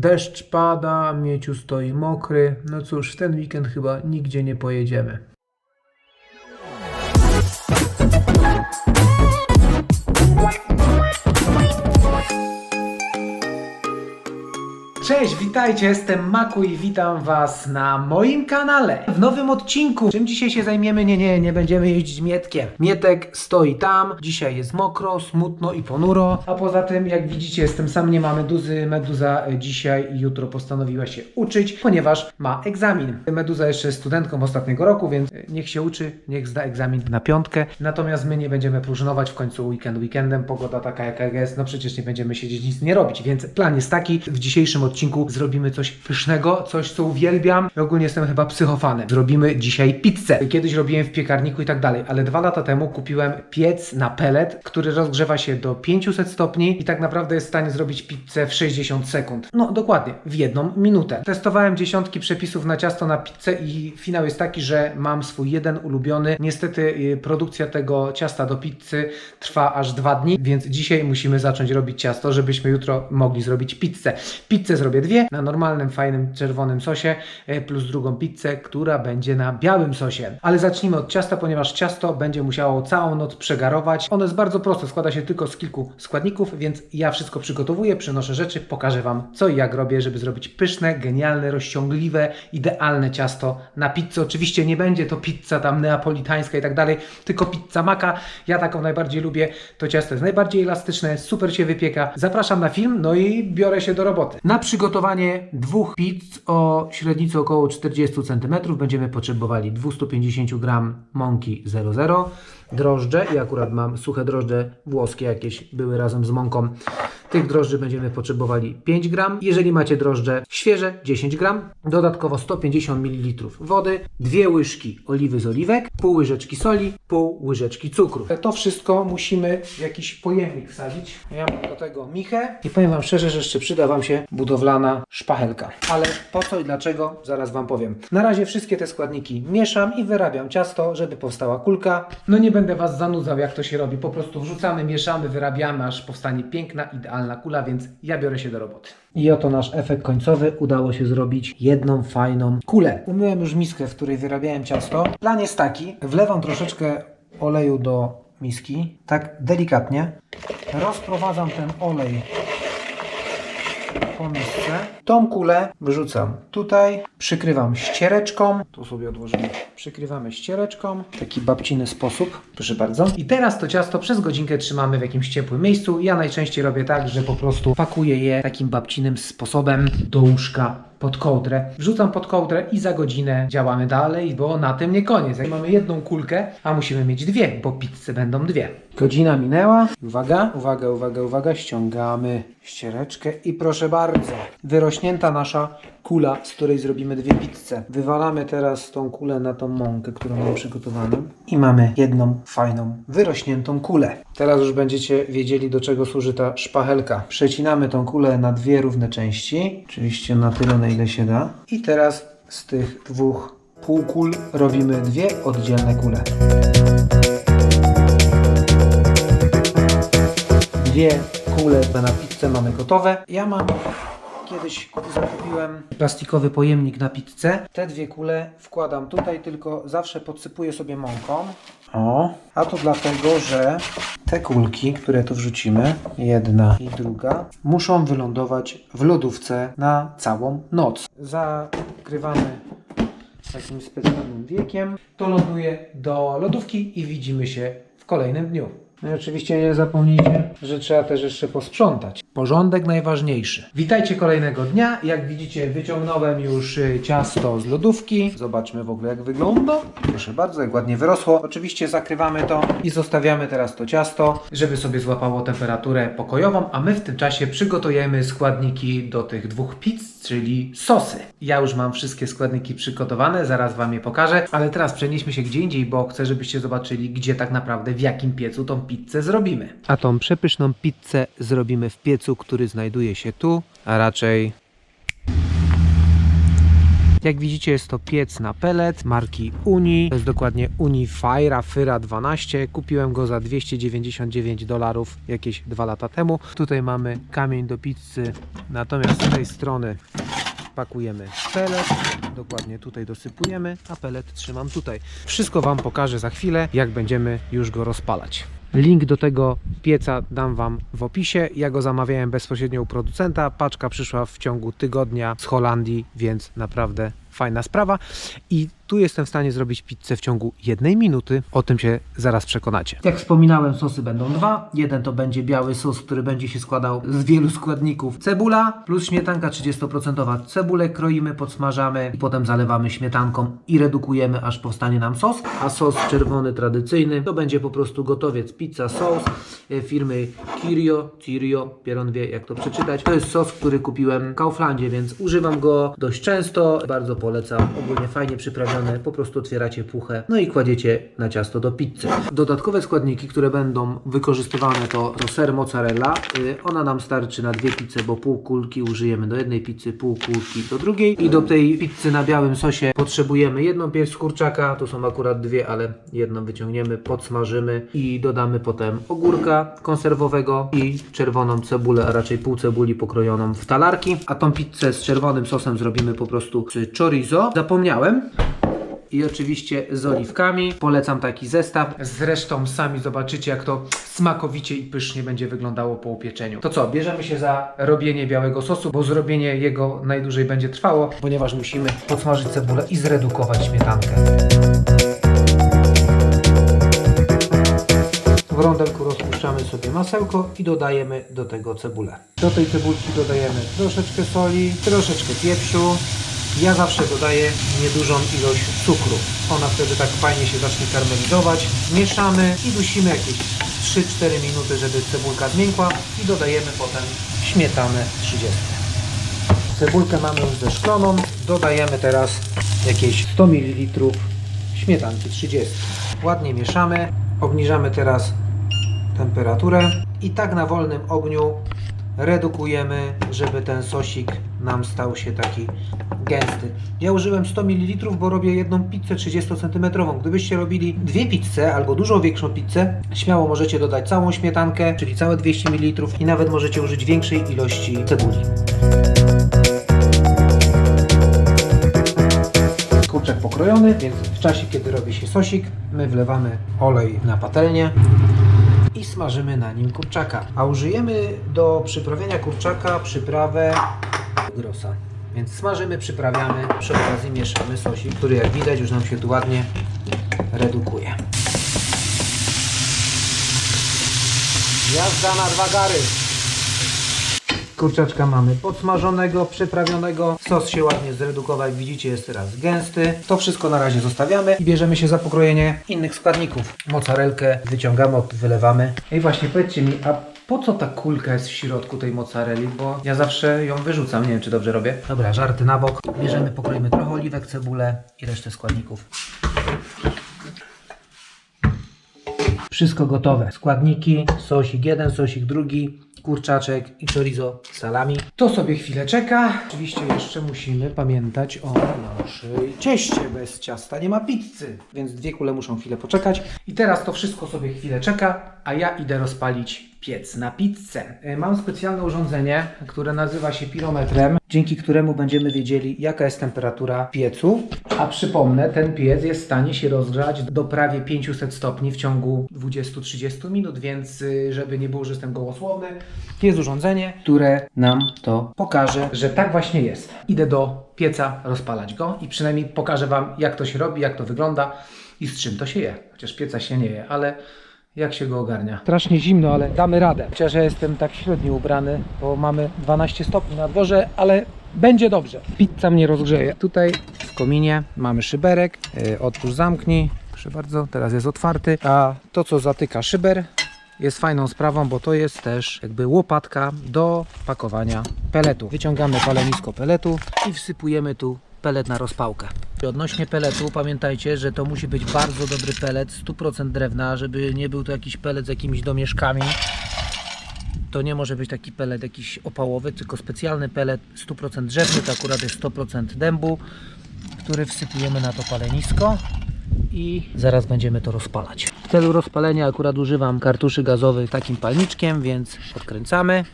Deszcz pada, Mieciu stoi mokry. No cóż, w ten weekend chyba nigdzie nie pojedziemy. Cześć, witajcie, jestem Maku i witam Was na moim kanale. W nowym odcinku. Czym dzisiaj się zajmiemy? Nie, nie, nie będziemy jeździć Mietkiem. Mietek stoi tam, dzisiaj jest mokro, smutno i ponuro. A poza tym, jak widzicie, jestem sam, nie ma Meduzy. Meduza e, dzisiaj i jutro postanowiła się uczyć, ponieważ ma egzamin. Meduza jeszcze jest studentką ostatniego roku, więc e, niech się uczy, niech zda egzamin na piątkę. Natomiast my nie będziemy próżnować w końcu weekend weekendem, pogoda taka jaka jest, no przecież nie będziemy siedzieć nic nie robić, więc plan jest taki, w dzisiejszym odcinku zrobimy coś pysznego, coś co uwielbiam i ogólnie jestem chyba psychofanem. Zrobimy dzisiaj pizzę. Kiedyś robiłem w piekarniku i tak dalej, ale dwa lata temu kupiłem piec na pellet, który rozgrzewa się do 500 stopni i tak naprawdę jest w stanie zrobić pizzę w 60 sekund. No dokładnie, w jedną minutę. Testowałem dziesiątki przepisów na ciasto na pizzę i finał jest taki, że mam swój jeden ulubiony. Niestety y, produkcja tego ciasta do pizzy trwa aż dwa dni, więc dzisiaj musimy zacząć robić ciasto, żebyśmy jutro mogli zrobić pizzę. Pizzę zrobię dwie na normalnym, fajnym, czerwonym sosie, e, plus drugą pizzę, która będzie na białym sosie. Ale zacznijmy od ciasta, ponieważ ciasto będzie musiało całą noc przegarować. Ono jest bardzo proste, składa się tylko z kilku składników, więc ja wszystko przygotowuję, przynoszę rzeczy, pokażę Wam co i jak robię, żeby zrobić pyszne, genialne, rozciągliwe, idealne ciasto na pizzę. Oczywiście nie będzie to pizza tam neapolitańska i tak dalej, tylko pizza maka. Ja taką najbardziej lubię. To ciasto jest najbardziej elastyczne, super się wypieka. Zapraszam na film, no i biorę się do roboty. Na przygotowanie dwóch pizz o średnicy około 40 cm będziemy potrzebowali 250 g mąki 00, drożdże i akurat mam suche drożdże włoskie jakieś były razem z mąką. Tych drożdży będziemy potrzebowali 5 gram. Jeżeli macie drożdże świeże 10 gram, dodatkowo 150 ml wody, dwie łyżki oliwy z oliwek, pół łyżeczki soli, pół łyżeczki cukru. To wszystko musimy w jakiś pojemnik wsadzić. Ja mam do tego michę i powiem Wam szczerze, że jeszcze przyda Wam się budowlana szpachelka. Ale po co i dlaczego, zaraz Wam powiem. Na razie wszystkie te składniki mieszam i wyrabiam ciasto, żeby powstała kulka. No nie będę Was zanudzał, jak to się robi. Po prostu wrzucamy, mieszamy, wyrabiamy, aż powstanie piękna, idealna kula, więc ja biorę się do roboty. I oto nasz efekt końcowy. Udało się zrobić jedną fajną kulę. Umyłem już miskę, w której wyrabiałem ciasto. Plan jest taki. Wlewam troszeczkę oleju do miski, tak delikatnie. Rozprowadzam ten olej po. Tą kulę wrzucam tutaj, przykrywam ściereczką. Tu sobie odłożymy. Przykrywamy ściereczką. Taki babciny sposób. Proszę bardzo. I teraz to ciasto przez godzinkę trzymamy w jakimś ciepłym miejscu. Ja najczęściej robię tak, że po prostu pakuję je takim babcinym sposobem do łóżka pod kołdrę. Wrzucam pod kołdrę i za godzinę działamy dalej, bo na tym nie koniec. Jak mamy jedną kulkę, a musimy mieć dwie, bo pizze będą dwie. Godzina minęła. Uwaga, uwaga, uwaga, uwaga. Ściągamy ściereczkę i proszę bardzo. Wyrośnięta nasza kula, z której zrobimy dwie pizze. Wywalamy teraz tą kulę na tą mąkę, którą mam przygotowaną i mamy jedną fajną, wyrośniętą kulę. Teraz już będziecie wiedzieli, do czego służy ta szpachelka. Przecinamy tą kulę na dwie równe części, oczywiście na tyle, na ile się da. I teraz z tych dwóch półkul robimy dwie oddzielne kule. Dwie kule na pizzę mamy gotowe. Ja mam kiedyś zakupiłem plastikowy pojemnik na pizzę. Te dwie kule wkładam tutaj, tylko zawsze podsypuję sobie mąką. O, a to dlatego, że te kulki, które tu wrzucimy, jedna i druga, muszą wylądować w lodówce na całą noc. Zakrywamy takim specjalnym wiekiem. To ląduje do lodówki i widzimy się w kolejnym dniu. No i oczywiście nie zapomnijcie, że trzeba też jeszcze posprzątać. Porządek najważniejszy. Witajcie kolejnego dnia. Jak widzicie, wyciągnąłem już y, ciasto z lodówki. Zobaczmy w ogóle jak wygląda. Proszę bardzo, jak ładnie wyrosło. Oczywiście zakrywamy to i zostawiamy teraz to ciasto, żeby sobie złapało temperaturę pokojową, a my w tym czasie przygotujemy składniki do tych dwóch pizz, czyli sosy. Ja już mam wszystkie składniki przygotowane, zaraz Wam je pokażę, ale teraz przenieśmy się gdzie indziej, bo chcę, żebyście zobaczyli, gdzie tak naprawdę, w jakim piecu tą pizzę zrobimy. A tą przepyszną pizzę zrobimy w piecu, który znajduje się tu, a raczej Jak widzicie jest to piec na pellet marki Uni. To jest dokładnie Uni Fire Fyra 12. Kupiłem go za 299 dolarów jakieś dwa lata temu. Tutaj mamy kamień do pizzy, natomiast z tej strony pakujemy pelet, dokładnie tutaj dosypujemy, a pelet trzymam tutaj. Wszystko Wam pokażę za chwilę, jak będziemy już go rozpalać. Link do tego pieca dam Wam w opisie. Ja go zamawiałem bezpośrednio u producenta. Paczka przyszła w ciągu tygodnia z Holandii, więc naprawdę fajna sprawa. I tu jestem w stanie zrobić pizzę w ciągu jednej minuty. O tym się zaraz przekonacie. Jak wspominałem, sosy będą dwa. Jeden to będzie biały sos, który będzie się składał z wielu składników. Cebula plus śmietanka 30%. Cebulę kroimy, podsmażamy i potem zalewamy śmietanką i redukujemy, aż powstanie nam sos. A sos czerwony tradycyjny to będzie po prostu gotowiec pizza sos e, firmy Kirio, Cirio, Pieron wie jak to przeczytać. To jest sos, który kupiłem w Kauflandzie, więc używam go dość często. Bardzo polecam. Ogólnie fajnie przyprawiony. Po prostu otwieracie puchę, no i kładziecie na ciasto do pizzy. Dodatkowe składniki, które będą wykorzystywane to, to ser mozzarella. Y, Ona nam starczy na dwie pizze, bo pół kulki użyjemy do jednej pizzy, pół kulki do drugiej. I do tej pizzy na białym sosie potrzebujemy jedną pierś kurczaka. To są akurat dwie, ale jedną wyciągniemy, podsmażymy i dodamy potem ogórka konserwowego i czerwoną cebulę, a raczej pół cebuli pokrojoną w talarki. A tą pizzę z czerwonym sosem zrobimy po prostu z chorizo. Zapomniałem, i oczywiście z oliwkami. Polecam taki zestaw. Zresztą sami zobaczycie, jak to smakowicie i pysznie będzie wyglądało po upieczeniu. To co, bierzemy się za robienie białego sosu, bo zrobienie jego najdłużej będzie trwało, ponieważ musimy podsmażyć cebulę i zredukować śmietankę. W rondelku rozpuszczamy sobie masełko i dodajemy do tego cebulę. Do tej cebulki dodajemy troszeczkę soli, troszeczkę pieprzu. Ja zawsze dodaję niedużą ilość cukru. Ona wtedy tak fajnie się zacznie karmelizować. Mieszamy i dusimy jakieś 3-4 minuty, żeby cebulka zmiękła i dodajemy potem śmietanę 30. Cebulkę mamy już zeszkloną. Dodajemy teraz jakieś 100 ml śmietanki 30. Ładnie mieszamy. Obniżamy teraz temperaturę i tak na wolnym ogniu redukujemy, żeby ten sosik nam stał się taki gęsty. Ja użyłem 100 ml, bo robię jedną pizzę 30 cm. Gdybyście robili dwie pizze albo dużo większą pizzę, śmiało możecie dodać całą śmietankę, czyli całe 200 ml i nawet możecie użyć większej ilości cebuli. Kurczak pokrojony, więc w czasie kiedy robi się sosik, my wlewamy olej na patelnię i smażymy na nim kurczaka. A użyjemy do przyprawienia kurczaka przyprawę grosa. Więc smażymy, przyprawiamy, przy okazji mieszamy sosik, który jak widać już nam się tu ładnie redukuje. Jazda na dwa gary. Kurczaczka mamy podsmażonego, przyprawionego. Sos się ładnie zredukował, jak widzicie jest teraz gęsty. To wszystko na razie zostawiamy i bierzemy się za pokrojenie innych składników. Mozzarelkę wyciągamy, wylewamy. I właśnie powiedzcie mi, a po co ta kulka jest w środku tej mozzarelli? Bo ja zawsze ją wyrzucam, nie wiem czy dobrze robię. Dobra, żarty na bok. Bierzemy, pokroimy trochę oliwek, cebulę i resztę składników. Wszystko gotowe. Składniki, sosik jeden, sosik drugi, kurczaczek i chorizo z salami. To sobie chwilę czeka. Oczywiście jeszcze musimy pamiętać o naszej cieście. Bez ciasta nie ma pizzy, więc dwie kule muszą chwilę poczekać. I teraz to wszystko sobie chwilę czeka, a ja idę rozpalić piec na pizzę. E, Mam specjalne urządzenie, które nazywa się pirometrem, dzięki któremu będziemy wiedzieli, jaka jest temperatura piecu. A przypomnę, ten piec jest w stanie się rozgrzać do prawie 500 stopni w ciągu 20-30 minut, więc y, żeby nie było, że jestem gołosłowny, jest urządzenie, które nam to pokaże, że tak właśnie jest. Idę do pieca rozpalać go i przynajmniej pokażę Wam, jak to się robi, jak to wygląda i z czym to się je. Chociaż pieca się nie je, ale jak się go ogarnia? Strasznie zimno, ale damy radę. Chociaż ja jestem tak średnio ubrany, bo mamy 12 stopni na dworze, ale będzie dobrze. Pizza mnie rozgrzeje. Tutaj w kominie mamy szyberek. Yy, otwórz, zamknij. Proszę bardzo, teraz jest otwarty. A to, co zatyka szyber, jest fajną sprawą, bo to jest też jakby łopatka do pakowania peletu. Wyciągamy palenisko peletu i wsypujemy tu pelet na rozpałkę. Odnośnie peletu pamiętajcie, że to musi być bardzo dobry pelet, 100% drewna, żeby nie był to jakiś pelet z jakimiś domieszkami. To nie może być taki pelet jakiś opałowy, tylko specjalny pelet 100% drzewny, to akurat jest 100% dębu. który wsypujemy na to palenisko i zaraz będziemy to rozpalać. W celu rozpalenia akurat używam kartuszy gazowych takim palniczkiem, więc odkręcamy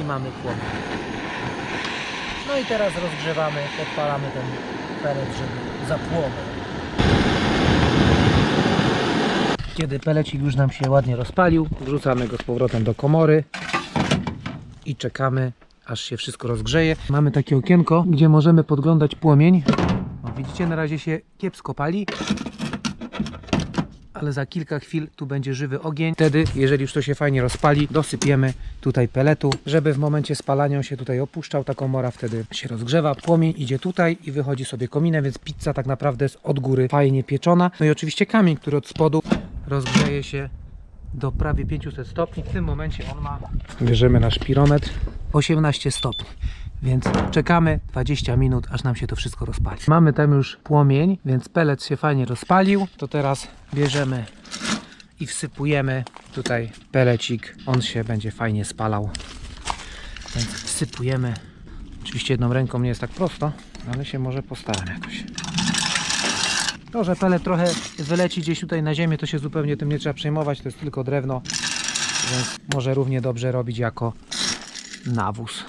i mamy płomień. No i teraz rozgrzewamy, podpalamy ten pelet, żeby zapłonął. Kiedy pelecik już nam się ładnie rozpalił, wrzucamy go z powrotem do komory i czekamy aż się wszystko rozgrzeje. Mamy takie okienko, gdzie możemy podglądać płomień. O, widzicie, na razie się kiepsko pali, ale za kilka chwil tu będzie żywy ogień. Wtedy, jeżeli już to się fajnie rozpali, dosypiemy tutaj peletu, żeby w momencie spalania się tutaj opuszczał. Ta komora wtedy się rozgrzewa, płomień idzie tutaj i wychodzi sobie kominem, więc pizza tak naprawdę jest od góry fajnie pieczona. No i oczywiście kamień, który od spodu rozgrzeje się do prawie 500 stopni. W tym momencie on ma, bierzemy nasz pirometr, 18 stopni. Więc czekamy 20 minut, aż nam się to wszystko rozpali. Mamy tam już płomień, więc pelet się fajnie rozpalił. To teraz bierzemy i wsypujemy tutaj pelecik. On się będzie fajnie spalał. Więc wsypujemy. Oczywiście jedną ręką nie jest tak prosto, ale się może postaram jakoś. To, że pelet trochę wyleci gdzieś tutaj na ziemię, to się zupełnie tym nie trzeba przejmować. To jest tylko drewno, więc może równie dobrze robić jako nawóz.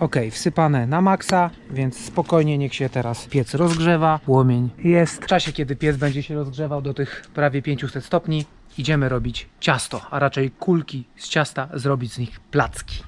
Ok, wsypane na maksa, więc spokojnie niech się teraz piec rozgrzewa. Płomień jest. W czasie, kiedy piec będzie się rozgrzewał do tych prawie 500 stopni, idziemy robić ciasto, a raczej kulki z ciasta, zrobić z nich placki.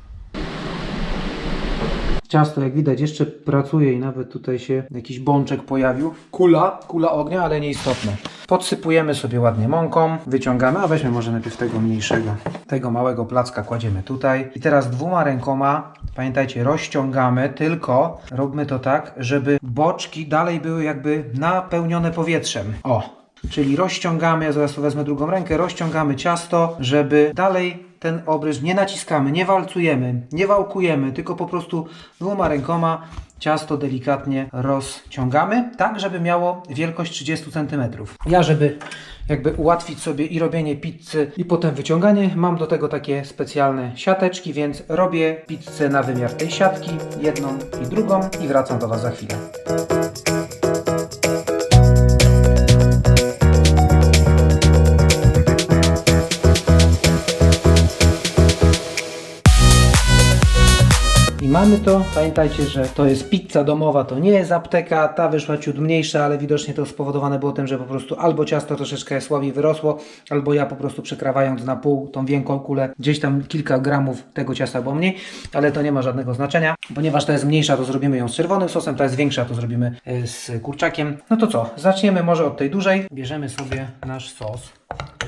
Ciasto, jak widać, jeszcze pracuje i nawet tutaj się jakiś bączek pojawił. Kula, kula ognia, ale nieistotne. Podsypujemy sobie ładnie mąką, wyciągamy, a weźmy może najpierw tego mniejszego. Tego małego placka kładziemy tutaj. I teraz dwoma rękoma, pamiętajcie, rozciągamy, tylko róbmy to tak, żeby boczki dalej były jakby napełnione powietrzem. O, Czyli rozciągamy, ja zaraz wezmę drugą rękę, rozciągamy ciasto, żeby dalej ten obrys nie naciskamy, nie walcujemy, nie wałkujemy, tylko po prostu dwoma rękoma ciasto delikatnie rozciągamy, tak żeby miało wielkość 30 cm. Ja, żeby jakby ułatwić sobie i robienie pizzy i potem wyciąganie, mam do tego takie specjalne siateczki, więc robię pizzę na wymiar tej siatki, jedną i drugą i wracam do Was za chwilę. Mamy to. Pamiętajcie, że to jest pizza domowa, to nie jest apteka. Ta wyszła ciut mniejsza, ale widocznie to spowodowane było tym, że po prostu albo ciasto troszeczkę słabiej wyrosło, albo ja po prostu przekrawając na pół tą wielką kulę, gdzieś tam kilka gramów tego ciasta było mniej, ale to nie ma żadnego znaczenia, ponieważ ta jest mniejsza, to zrobimy ją z czerwonym sosem, ta jest większa, to zrobimy e, z kurczakiem. No to co, zaczniemy może od tej dużej. Bierzemy sobie nasz sos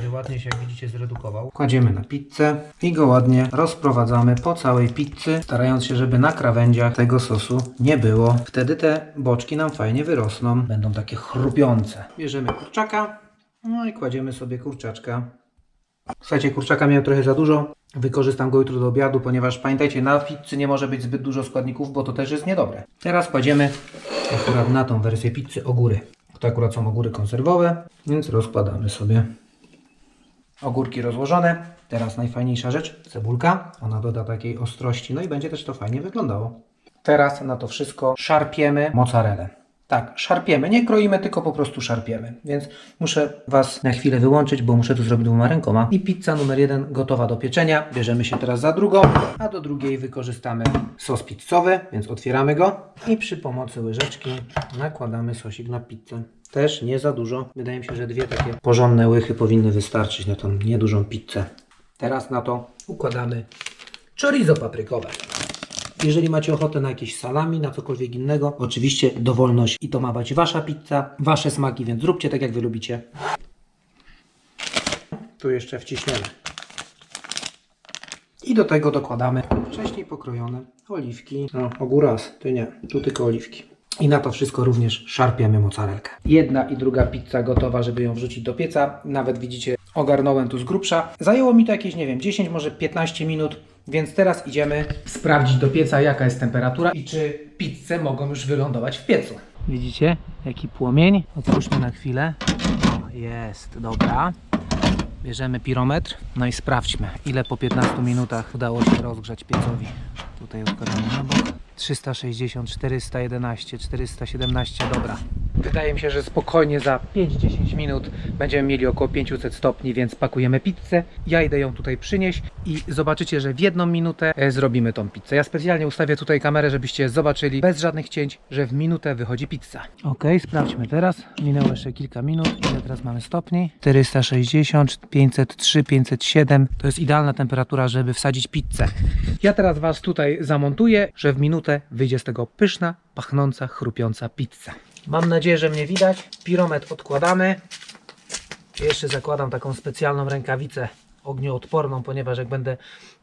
który ładnie się, jak widzicie, zredukował. Kładziemy na pizzę i go ładnie rozprowadzamy po całej pizzy, starając się, żeby na krawędziach tego sosu nie było. Wtedy te boczki nam fajnie wyrosną, będą takie chrupiące. Bierzemy kurczaka, no i kładziemy sobie kurczaczka. Słuchajcie, kurczaka miałem trochę za dużo. Wykorzystam go jutro do obiadu, ponieważ pamiętajcie, na pizzy nie może być zbyt dużo składników, bo to też jest niedobre. Teraz kładziemy akurat na tą wersję pizzy ogóry. To akurat są ogóry konserwowe, więc rozkładamy sobie ogórki rozłożone. Teraz najfajniejsza rzecz, cebulka. Ona doda takiej ostrości, no i będzie też to fajnie wyglądało. Teraz na to wszystko szarpiemy mozzarellę. Tak, szarpiemy, nie kroimy, tylko po prostu szarpiemy. Więc muszę Was na chwilę wyłączyć, bo muszę to zrobić dwoma rękoma. I pizza numer jeden gotowa do pieczenia. Bierzemy się teraz za drugą, a do drugiej wykorzystamy sos pizzowy, więc otwieramy go i przy pomocy łyżeczki nakładamy sosik na pizzę. Też nie za dużo. Wydaje mi się, że dwie takie porządne łychy powinny wystarczyć na tą niedużą pizzę. Teraz na to układamy chorizo paprykowe. Jeżeli macie ochotę na jakieś salami, na cokolwiek innego, oczywiście dowolność i to ma być Wasza pizza, Wasze smaki, więc zróbcie tak jak Wy lubicie. Tu jeszcze wciśniemy. I do tego dokładamy wcześniej pokrojone oliwki. No, ogóras, ty nie, tu tylko oliwki. I na to wszystko również szarpiemy mozzarellkę. Jedna i druga pizza gotowa, żeby ją wrzucić do pieca. Nawet widzicie, ogarnąłem tu z grubsza. Zajęło mi to jakieś, nie wiem, 10, może 15 minut. Więc teraz idziemy sprawdzić do pieca, jaka jest temperatura i czy pizze mogą już wylądować w piecu. Widzicie, jaki płomień? Otwórzmy na chwilę. Jest, dobra. Bierzemy pirometr, no i sprawdźmy, ile po 15 minutach udało się rozgrzać piecowi. Tutaj odkładamy na bok. 360, 411, 417, dobra. Wydaje mi się, że spokojnie za 5-10 minut będziemy mieli około 500 stopni, więc pakujemy pizzę. Ja idę ją tutaj przynieść i zobaczycie, że w jedną minutę e, zrobimy tą pizzę. Ja specjalnie ustawię tutaj kamerę, żebyście zobaczyli bez żadnych cięć, że w minutę wychodzi pizza. Ok, sprawdźmy teraz. Minęło jeszcze kilka minut. Ile teraz mamy stopni? 460, 503, 507. To jest idealna temperatura, żeby wsadzić pizzę. Ja teraz Was tutaj zamontuję, że w minutę wyjdzie z tego pyszna, pachnąca, chrupiąca pizza. Mam nadzieję, że mnie widać. Pirometr odkładamy. Jeszcze zakładam taką specjalną rękawicę ognioodporną, ponieważ jak będę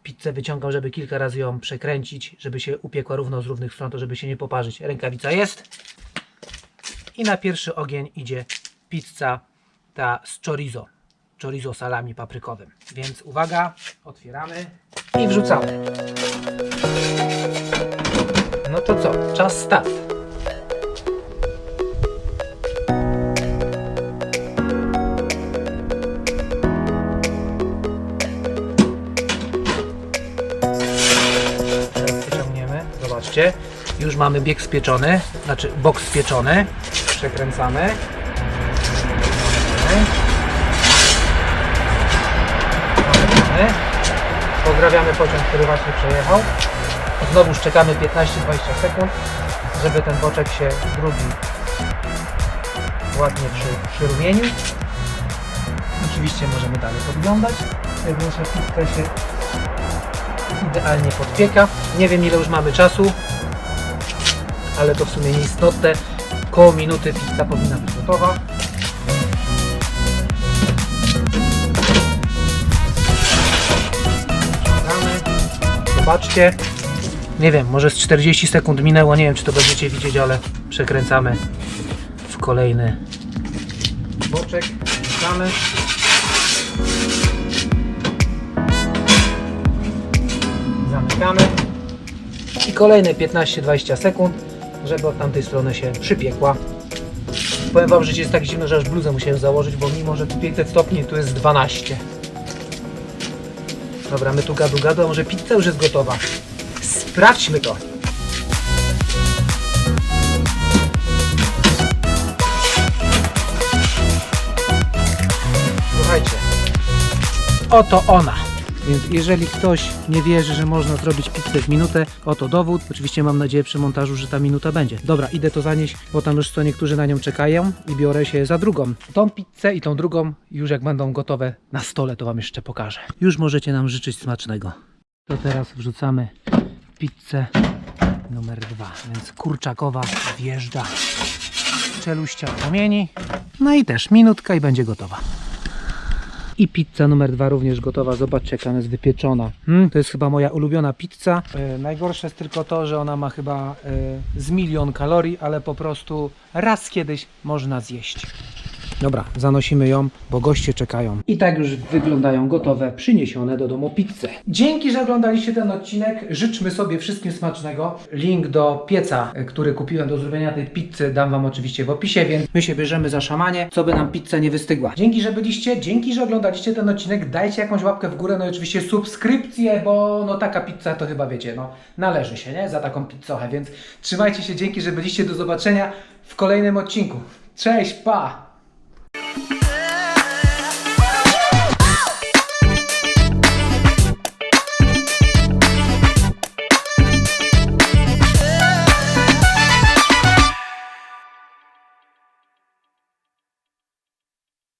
pizzę wyciągał, żeby kilka razy ją przekręcić, żeby się upiekła równo z równych stron, to żeby się nie poparzyć. Rękawica jest. I na pierwszy ogień idzie pizza ta z chorizo. Chorizo salami paprykowym. Więc uwaga, otwieramy i wrzucamy. No to co? Czas start. Zobaczcie. Już mamy bieg spieczony, znaczy bok spieczony. Przekręcamy. Pozdrawiamy pociąg, który właśnie przejechał. Znowu czekamy 15-20 sekund, żeby ten boczek się drugi ładnie przy, przyrumienił. Oczywiście możemy dalej podglądać. Jak nasza się idealnie podpieka. Nie wiem ile już mamy czasu, ale to w sumie nieistotne. Koło minuty pizza powinna być gotowa. Zobaczcie. Nie wiem, może z 40 sekund minęło, nie wiem czy to będziecie widzieć, ale przekręcamy w kolejny boczek. Wrzucamy. Zamykamy. I kolejne 15-20 sekund, żeby od tamtej strony się przypiekła. Powiem Wam, że jest tak zimno, że aż bluzę musiałem założyć, bo mimo, że tu 500 stopni, tu jest 12. Dobra, my tu gadu gadu, a może pizza już jest gotowa. Sprawdźmy to. Słuchajcie, oto ona. Więc jeżeli ktoś nie wierzy, że można zrobić pizzę w minutę, oto dowód. Oczywiście mam nadzieję przy montażu, że ta minuta będzie. Dobra, idę to zanieść, bo tam już co niektórzy na nią czekają i biorę się za drugą. Tą pizzę i tą drugą już jak będą gotowe na stole, to Wam jeszcze pokażę. Już możecie nam życzyć smacznego. To teraz wrzucamy pizzę numer dwa, więc kurczakowa wjeżdża. Czeluścia płomieni. No i też minutka i będzie gotowa. I pizza numer dwa również gotowa. Zobaczcie, jak ona jest wypieczona. Hmm, to jest chyba moja ulubiona pizza. E, najgorsze jest tylko to, że ona ma chyba e, z milion kalorii, ale po prostu raz kiedyś można zjeść. Dobra, zanosimy ją, bo goście czekają. I tak już wyglądają gotowe, przyniesione do domu pizze. Dzięki, że oglądaliście ten odcinek. Życzmy sobie wszystkim smacznego. Link do pieca, e, który kupiłem do zrobienia tej pizzy, dam Wam oczywiście w opisie, więc my się bierzemy za szamanie, co by nam pizza nie wystygła. Dzięki, że byliście, dzięki, że oglądaliście ten odcinek. Dajcie jakąś łapkę w górę, no i oczywiście subskrypcję, bo no taka pizza to chyba wiecie, no należy się, nie? Za taką pizzochę, więc trzymajcie się, dzięki, że byliście. Do zobaczenia w kolejnym odcinku. Cześć, pa!